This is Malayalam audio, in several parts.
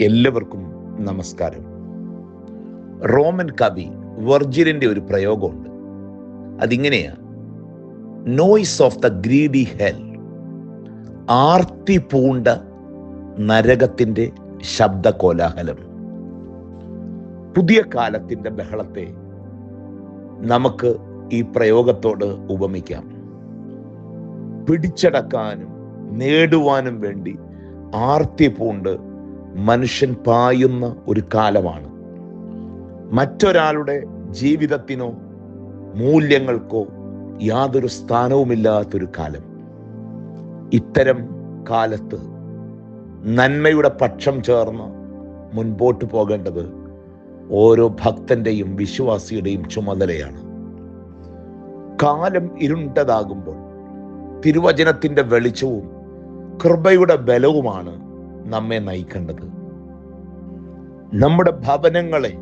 എല്ലാവർക്കും നമസ്കാരം. റോമൻ കവി വെർജിലിന്റെ ഒരു പ്രയോഗമുണ്ട്. അതിങ്ങനെയാ. Noise of the greedy hell ആർത്തി പൂണ്ട നരകത്തിന്റെ ശബ്ദ കോലാഹലം പുതിയ കാലത്തിന്റെ ബഹളത്തെ നമുക്ക് ഈ പ്രയോഗത്തോട് ഉപമിക്കാം. പിടിച്ചടക്കാനും നേടുവാനും വേണ്ടി ആർത്തി പൂണ്ട് മനുഷ്യൻ പായുന്ന ഒരു കാലമാണ്. മറ്റൊരാളുടെ ജീവിതത്തിനോ മൂല്യങ്ങൾക്കോ യാതൊരു സ്ഥാനവുമില്ലാത്തൊരു കാലം. ഇത്തരം കാലത്ത് നന്മയുടെ പക്ഷം ചേർന്ന് മുൻപോട്ട് പോകേണ്ടത് ഓരോ ഭക്തന്റെയും വിശ്വാസിയുടെയും ചുമതലയാണ്. കാലം ഇരുണ്ടതാകുമ്പോൾ തിരുവചനത്തിന്റെ വെളിച്ചവും കൃപയുടെ ബലവുമാണ് നമ്മെ നയിക്കേണ്ടത്. നമ്മുടെ ഭവനങ്ങളെ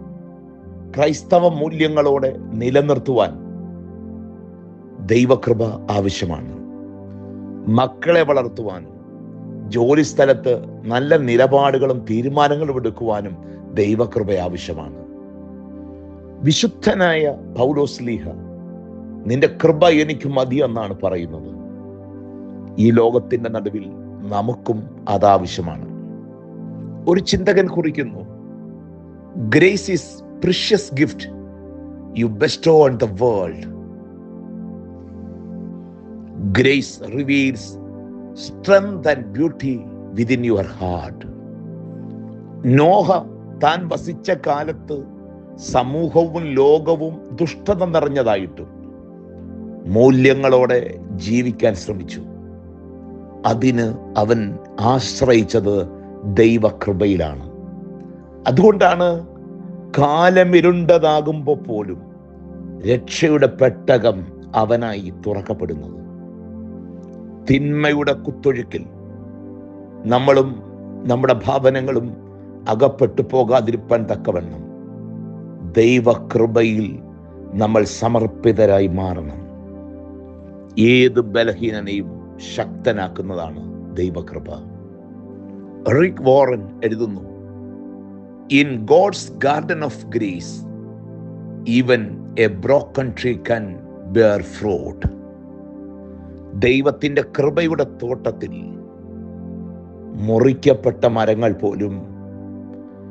ക്രൈസ്തവ മൂല്യങ്ങളോടെ നിലനിർത്തുവാൻ ദൈവകൃപ ആവശ്യമാണ്. മക്കളെ വളർത്തുവാൻ ജോലി സ്ഥലത്ത് നല്ല നിലപാടുകളും തീരുമാനങ്ങളും എടുക്കുവാനും ദൈവകൃപ ആവശ്യമാണ്. വിശുദ്ധനായ പൗലോസ്ലീഹ നിന്റെ കൃപ എനിക്ക് മതി എന്നാണ് പറയുന്നത്. ഈ ലോകത്തിന്റെ നടുവിൽ നമുക്കും അതാവശ്യമാണ് ഒരു ചിന്തകൻ കുറിക്കുന്നു. Grace is precious gift you bestow on the world grace reveals strength and beauty within your heart Noah താൻ വസിച്ച കാലത്ത് സമൂഹവും ലോകവും ദുഷ്ടത നിറഞ്ഞതായിട്ടും മൂല്യങ്ങളോടെ ജീവിക്കാൻ ശ്രമിച്ചു. അതിന് അവൻ ആശ്രയിച്ചത് ദൈവകൃപയിലാണ്. അതുകൊണ്ടാണ് കാലമിരുണ്ടതാകുമ്പോൾ പോലും രക്ഷയുടെ പെട്ടകം അവനായി തുറക്കപ്പെടുന്നത്. തിന്മയുടെ കുത്തൊഴുക്കിൽ നമ്മളും നമ്മുടെ ഭാവനങ്ങളും അകപ്പെട്ടു പോകാതിരിപ്പാൻ തക്കവണ്ണം ദൈവകൃപയിൽ നമ്മൾ സമർപ്പിതരായി മാറണം. ഏത് ബലഹീനനെയും ശക്തനാക്കുന്നതാണ് ദൈവകൃപ. റിക് വോറൻ എഴുതുന്നു. In God's garden of grace even a broken tree can bear fruit. ദൈവത്തിന്റെ കൃപയുടെ തോട്ടത്തിൽ മുറിക്കപ്പെട്ട മരങ്ങൾ പോലും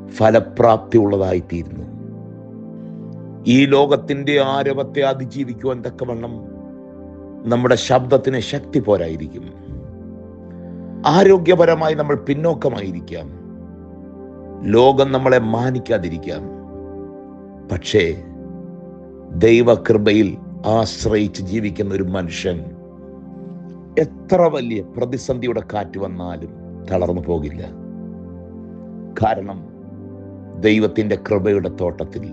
ഫലപ്രാപ്തി ഉള്ളതായിത്തീരുന്നു ഈ ലോകത്തിന്റെ ആരവത്തെ അതിജീവിക്കുവാൻ തക്കവണ്ണം നമ്മുടെ ശബ്ദത്തിന് ശക്തി പോരായിരിക്കും. ആരോഗ്യപരമായി നമ്മൾ പിന്നോക്കമായിരിക്കാം. ലോകം നമ്മളെ മാനിക്കാതിരിക്കാം. പക്ഷേ ദൈവകൃപയിൽ ആശ്രയിച്ച് ജീവിക്കുന്ന ഒരു മനുഷ്യൻ എത്ര വലിയ പ്രതിസന്ധിയുടെ കാറ്റ് വന്നാലും തളർന്നു പോകില്ല. കാരണം ദൈവത്തിന്റെ കൃപയുടെ തോട്ടത്തിൽ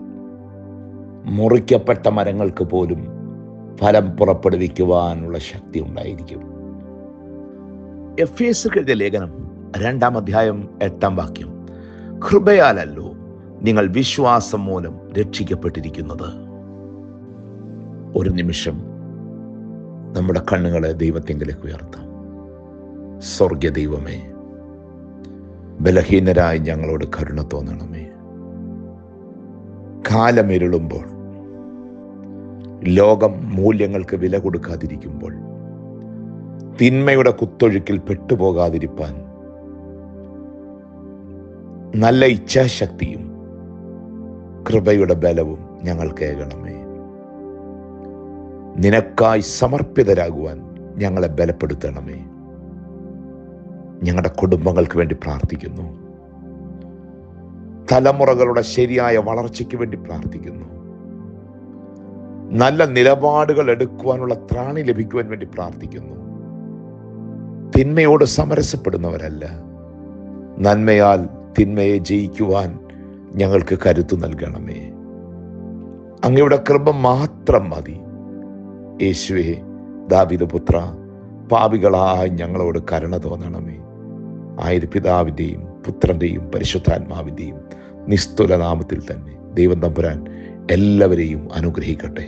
മുറിക്കപ്പെട്ട മരങ്ങൾക്ക് പോലും ഫലം പുറപ്പെടുവിക്കുവാനുള്ള ശക്തി ഉണ്ടായിരിക്കും. എഫ് എസ് എഴുതിയ ലേഖനം രണ്ടാം അധ്യായം എട്ടാം വാക്യം. കൃപയാലല്ലോ നിങ്ങൾ വിശ്വാസം മൂലം രക്ഷിക്കപ്പെട്ടിരിക്കുന്നത്. ഒരു നിമിഷം നമ്മുടെ കണ്ണുകളെ ദൈവത്തിങ്കിലേക്ക് ഉയർത്താം. സ്വർഗ ദൈവമേ ബലഹീനരായി ഞങ്ങളോട് കരുണ തോന്നണമേ. കാലമിരുളുമ്പോൾ ലോകം മൂല്യങ്ങൾക്ക് വില കൊടുക്കാതിരിക്കുമ്പോൾ തിന്മയുടെ കുത്തൊഴുക്കിൽ പെട്ടുപോകാതിരിപ്പാൻ. നല്ല ഇച്ഛാശക്തിയും കൃപയുടെ ബലവും ഞങ്ങൾക്ക് ഏകണമേ. നിനക്കായി സമർപ്പിതരാകുവാൻ ഞങ്ങളെ ബലപ്പെടുത്തണമേ. ഞങ്ങളുടെ കുടുംബങ്ങൾക്ക് വേണ്ടി പ്രാർത്ഥിക്കുന്നു. തലമുറകളുടെ ശരിയായ വളർച്ചയ്ക്ക് വേണ്ടി പ്രാർത്ഥിക്കുന്നു. നല്ല നിലപാടുകൾ എടുക്കുവാനുള്ള ത്രാണി ലഭിക്കുവാൻ വേണ്ടി പ്രാർത്ഥിക്കുന്നു. തിന്മയോട് സമരസപ്പെടുന്നവരല്ല. നന്മയാൽ തിന്മയെ ജയിക്കുവാൻ ഞങ്ങൾക്ക് കരുത്തു നൽകണമേ. അങ്ങയുടെ കൃപ മാത്രം മതി. യേശുവെ ദാവിദപുത്ര പാപികളായ ഞങ്ങളോട് കരുണ തോന്നണമേ. ആയിരു പിതാവിന്റെയും പുത്രന്റെയും പരിശുദ്ധാത്മാവിന്റെയും നിസ്തുല നാമത്തിൽ തന്നെ ദൈവം തമ്പുരാൻ എല്ലാവരെയും അനുഗ്രഹിക്കട്ടെ.